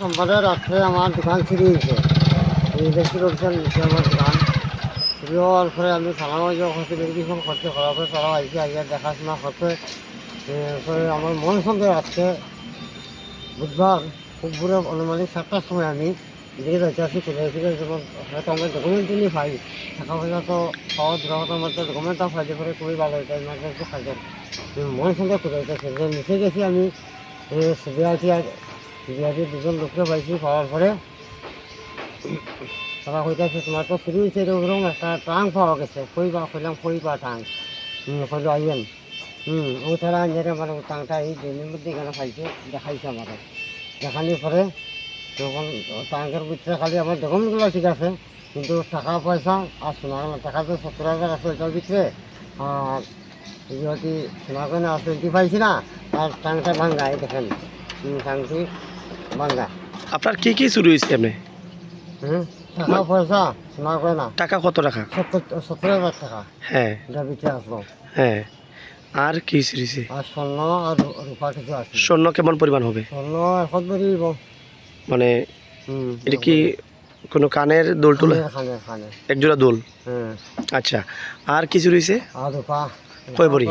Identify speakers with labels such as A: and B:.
A: সোমবারে রাত্রে আমার দোকান চুরি হয়েছে লোকজন নিচে আমার দোকান। চুরি হওয়ার পরে আমি থানায় যাওয়া করতে ভেরিফিকেশন করতে করার পরে তারা আইসে আইয়া দেখাশোনা করতে। আমার মন সন্দেহ আছে। বুধবার ভোরে অনুমানিক সাতটার সময় আমি এদিকে যাইতে আসি কোথায় যেমন হয়তো আমরা ডকুমেন্ট নিয়ে পাই। টাকা পয়সা তো পাওয়া দূরের মধ্যে ডকুমেন্টটা ফাইলে পরে খুবই ভালো হইতো ইমার্জেন্সি খাইতে মন সন্দেহ করে যাইতেছে যে নিচে গেছি আমি। সিবিআইটি সিবিআইটি দুজন লোককে পাইছি পাওয়ার পরে তারা কইতাছে তোমার তো ফ্রি হয়েছে এরকম একটা ট্রাং পাওয়া গেছে কই বা কইলাম কই বা ট্রাং হুম কইলো আইয়েন হুম ও তারা আনজারে মানে ট্রাংটা এই দিনের মধ্যে এখানে পাইছে দেখাইছে আমাকে দেখানোর পরে তখন ট্রাঙ্কের ভিতরে খালি আমার ডকুমেন্টগুলো ঠিক আছে কিন্তু টাকা পয়সা আর সোনার টাকা তো সত্তর হাজার আছে ওইটার ভিতরে আর যদি সোনার কেন আছে পাইছি না আর ট্রাংটা ভাঙ্গা এই দেখেন
B: আপনার কি কি চুরি হয়েছে
A: হুম? টাকা পয়সা
B: টাকা কত টাকা?
A: সত্তর সত্তর হাজার টাকা।
B: হ্যাঁ।
A: আসলো।
B: হ্যাঁ। আর কি চুরি হয়েছে?
A: আর স্বর্ণ আর রূপা কিছু আছে
B: স্বর্ণ কেমন পরিমাণ হবে?
A: স্বর্ণ এখন বেরিয়ে
B: মানে এটা কি কোনো কানের দোল টোল? একজোড়া দোল? আচ্ছা। আর কি চুরি হয়েছে?
A: আর রূপা।
B: কয় ভরি?